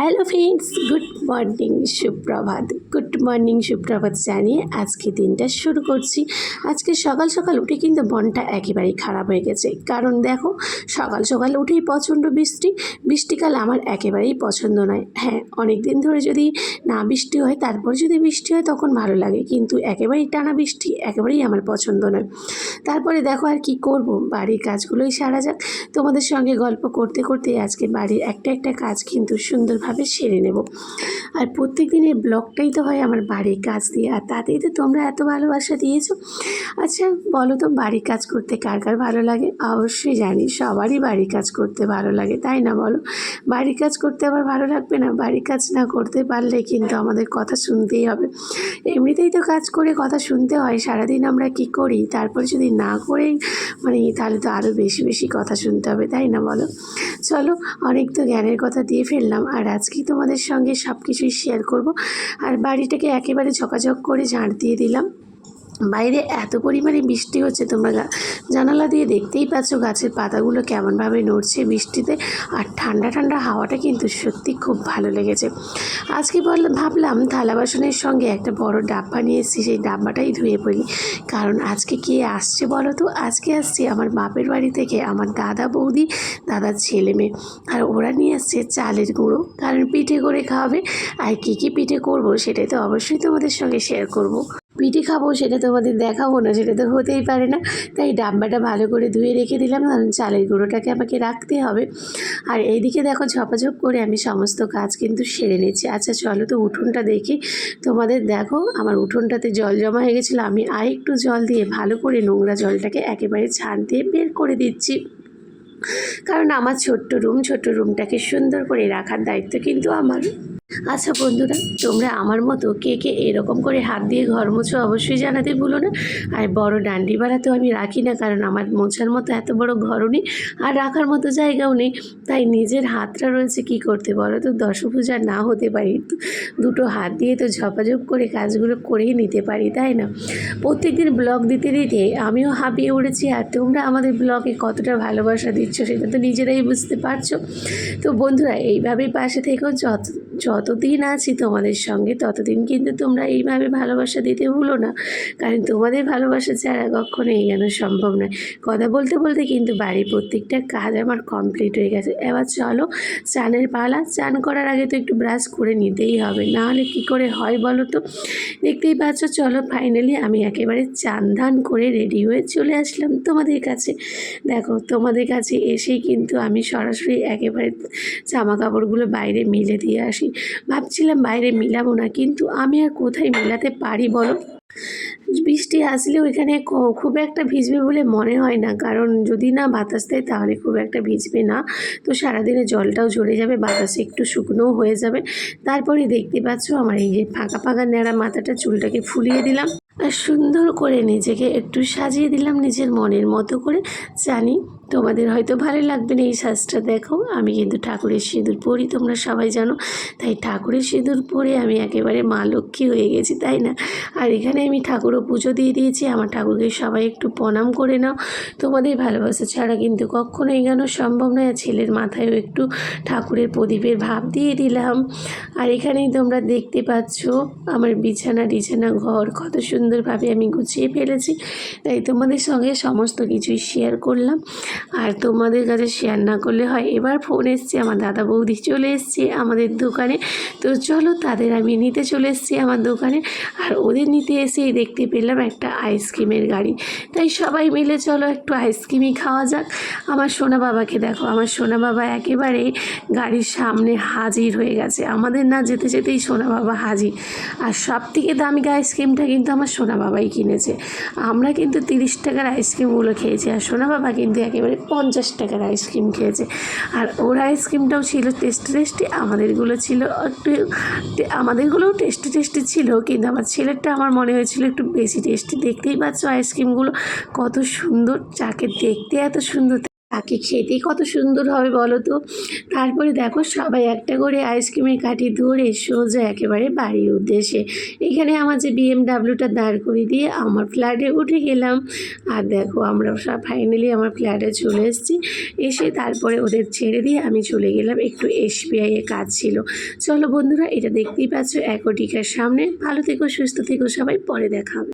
Hello friends good morning সুপ্রভাত good morning সুপ্রভাত জানিয়ে আজকে দিনটা শুরু করছি। আজকে সকাল সকাল উঠে কিন্তু মনটা একেবারেই খারাপ হয়ে গেছে। কারণ দেখো, সকাল সকাল উঠেই প্রচণ্ড বৃষ্টি। বৃষ্টিকাল আমার একেবারেই পছন্দ নয়। হ্যাঁ অনেক দিন ধরে যদি না বৃষ্টি হয়, তারপর যদি বৃষ্টি হয় তখন ভালো লাগে। কিন্তু একেবারেই টানা বৃষ্টি একেবারেই আমার পছন্দ নয়। তারপরে দেখো আর কি করব? বাড়ির কাজগুলোই সারা যাক। তোমাদের সঙ্গে গল্প করতে করতে আজকে বাড়ির একটা একটা কাজ কিন্তু সুন্দরভাবে সেরে নেব। আর প্রত্যেক দিনের ব্লগটাই তো হয় আমার বাড়ির কাজ দিয়ে, আর তাতেই তো তোমরা এত ভালোবাসা দিয়েছ। আচ্ছা বলো তো বাড়ির কাজ করতে কার কার ভালো লাগে? অবশ্যই জানি, সবারই বাড়ির কাজ করতে ভালো লাগে, তাই না বলো? বাড়ির কাজ করতে আবার ভালো লাগবে না? বাড়ির কাজ না করতে পারলে কিন্তু আমাদের কথা শুনতেই হবে। এমনিতেই তো কাজ করে কথা শুনতে হয়, সারাদিন আমরা কি করি? তারপরে যদি না করেই মানে তাহলে তো আরও বেশি বেশি কথা শুনতে হবে, তাই না বলো? চলো, অনেক তো জ্ঞানের কথা দিয়ে ফেললাম, আর আজকেই তোমাদের সঙ্গে সব কিছুই শেয়ার করব। আর বাড়িটাকে একেবারে ঝকাঝক করে ঝাঁট দিয়ে দিলাম। বাইরে এত পরিমাণে বৃষ্টি হচ্ছে, তোমরা জানালা দিয়ে দেখতেই পাচ্ছ গাছের পাতাগুলো কেমনভাবে নড়ছে বৃষ্টিতে আর ঠান্ডা ঠান্ডা হাওয়াটা কিন্তু সত্যি খুব ভালো লেগেছে। আজকে বল, ভাবলাম থালা বাসনের সঙ্গে একটা বড় ডাব্বা নিয়ে এসেছি, সেই ডাব্বাটাই ধুয়ে পড়ি। কারণ আজকে কে আসছে বলো তো? আজকে আসছে আমার বাপের বাড়ি থেকে আমার দাদা বৌদি, দাদার ছেলে মেয়ে। আর ওরা নিয়ে আসছে চালের গুঁড়ো, কারণ পিঠে করে খাওয়াবে। আর কী কী পিঠে করব সেটাই তো অবশ্যই তোমাদের সঙ্গে শেয়ার করব। পিঠে খাব, সেটা তোমাদের দেখাবো না, সেটা তো হতেই পারে না। তাই ডাব্বাটা ভালো করে ধুয়ে রেখে দিলাম, কারণ চালের গুঁড়োটাকে আমাকে রাখতে হবে। আর এইদিকে দেখো ঝপাঝপ করে আমি সমস্ত কাজ কিন্তু সেরে নিচ্ছি। আচ্ছা চলো তো উঠোনটা দেখি। তোমাদের দেখো, আমার উঠোনটাতে জল জমা হয়ে গেছিল, আমি আর একটু জল দিয়ে ভালো করে নোংরা জলটাকে একেবারে ছাড় দিয়ে বের করে দিচ্ছি। কারণ আমার ছোট্ট রুম, ছোট্ট রুমটাকে সুন্দর করে রাখার দায়িত্ব কিন্তু আমার। আচ্ছা বন্ধুরা, তোমরা আমার মতো কে কে এরকম করে হাত দিয়ে ঘর মোছো অবশ্যই জানাতে ভুলো না। আর বড় ডান্ডি বাড়া তো আমি রাখি না, কারণ আমার মোছার মতো এত বড় ঘরও নেই আর রাখার মতো জায়গাও নেই। তাই নিজের হাতটা রয়েছে কি করতে বলো তো? দশভূজা না হতে পারি, দুটো হাত দিয়ে তো ঝপাঝপ করে কাজগুলো করেই নিতে পারি, তাই না? প্রত্যেক দিন ব্লগ দিতে দিতে আমিও হাঁপিয়ে উঠেছি, আর তোমরা আমাদের ব্লগে কতটা ভালোবাসা দিচ্ছ সেটা তো নিজেরাই বুঝতে পারছ। তো বন্ধুরা, এইভাবেই পাশে থেকেও যত যতদিন আছি তোমাদের সঙ্গে, ততদিন কিন্তু তোমরা এইভাবে ভালোবাসা দিতে ভুলো না। কারণ তোমাদের ভালোবাসা ছাড়া কখনো এগোনো সম্ভব নয়। কথা বলতে বলতে কিন্তু বাড়ির প্রত্যেকটা কাজ আমার কমপ্লিট হয়ে গেছে। এবার চলো, চানের পালা, চান করার আগে তো একটু ব্রাশ করে নিতেই হবে। না হলে কী করে হয় বলো তো? দেখতেই পাচ্ছ, চলো ফাইনালি আমি একেবারে চান ধান করে রেডি হয়ে চলে আসলাম তোমাদের কাছে। দেখো, তোমাদের কাছে এসেই কিন্তু আমি সরাসরি একেবারে জামা কাপড়গুলো বাইরে মিলে দিয়ে আসি। ভাবছিলাম বাইরে মিলাবো না, কিন্তু আমি আর কোথায় মিলাতে পারি বলো? বৃষ্টি আসলে ওইখানে খুব একটা ভিজবে বলে মনে হয় না, কারণ যদি না বাতাস দেয় তাহলে খুব একটা ভিজবে না। তো সারাদিনে জলটাও ঝরে যাবে, বাতাসে একটু শুকনোও হয়ে যাবে। তারপরে দেখতে পাচ্ছ আমার এই যে ফাঁকা ফাঁকা ন্যাড়া মাথাটা চুলটাকে ফুলিয়ে দিলাম। সুন্দর করে নিজেকে একটু সাজিয়ে দিলাম নিজের মনের মতো করে। জানি তোমাদের হয়তো ভালো লাগবে না এই সাজটা, দেখো। আমি কিন্তু ঠাকুরের সিঁদুর পরি, তোমরা সবাই জানো। তাই ঠাকুরের সিঁদুর পরে আমি একেবারে মা লক্ষ্মী হয়ে গেছি, তাই না? আর এখানে আমি ঠাকুরও পুজো দিয়ে দিয়েছি। আমার ঠাকুরকে সবাই একটু প্রণাম করে নাও। তোমাদের ভালোবাসা ছাড়া কিন্তু কখনো এগানো সম্ভব নয়। আর ছেলের মাথায়ও একটু ঠাকুরের প্রদীপের ভাব দিয়ে দিলাম। আর এখানেই তোমরা দেখতে পাচ্ছ আমার বিছানা টিছানা ঘর, কত সুন্দরভাবে আমি গুছিয়ে ফেলেছি। তাই তোমাদের সঙ্গে সমস্ত কিছুই শেয়ার করলাম। আর তোমাদের কাছে শেয়ার না করলে হয়, এবার ফোন এসছে, আমার দাদা বৌদি চলে এসছে আমাদের দোকানে। তো চলো তাদের আমি নিতে চলে এসেছি আমার দোকানে। আর ওদের নিতে এসেই দেখতে পেলাম একটা আইসক্রিমের গাড়ি। তাই সবাই মিলে চলো একটু আইসক্রিমই খাওয়া যাক। আমার সোনা বাবাকে দেখো, আমার সোনা বাবা একেবারে গাড়ির সামনে হাজির হয়ে গেছে। আমাদের না যেতে যেতেই সোনা বাবা হাজির। আর সব থেকে দামি আইসক্রিমটা কিন্তু আমার সোনা বাবাই কিনেছে। আমরা কিন্তু তিরিশ টাকার আইসক্রিমগুলো খেয়েছি আর সোনা বাবা কিন্তু একেবারে পঞ্চাশ টাকার আইসক্রিম খেয়েছে। আর ওর আইসক্রিমটাও ছিল টেস্টি টেস্টি, আমাদেরগুলো ছিল একটু আমাদেরগুলোও টেস্টি টেস্টি ছিল, কিন্তু আমার ছেলেরটা আমার মনে হয়েছিল একটু বেশি টেস্টি। দেখতেই পাচ্ছ আইসক্রিমগুলো কত সুন্দর, যাকে দেখতে এত সুন্দর তাকে খেতে কত সুন্দর হবে বলো তো? তারপরে দেখো সবাই একটা করে আইসক্রিমের কাঠি ধরে সোজা একেবারে বাড়ির উদ্দেশ্যে। এখানে আমার যে বিএমডাব্লিউটা দাঁড় করে দিয়ে আমার ফ্ল্যাটে উঠে গেলাম। আর দেখো আমরা সব ফাইনালি আমার ফ্ল্যাটে চলে এসেছি। এসে তারপরে ওদের ছেড়ে দিয়ে আমি চলে গেলাম। একটু এসবিআই এর কাজ ছিল। চলো বন্ধুরা, এটা দেখতেই পাচ্ছ অ্যাকোটিকার সামনে। ভালো থেকো, সুস্থ থেকো, সবাই পরে দেখা হবে।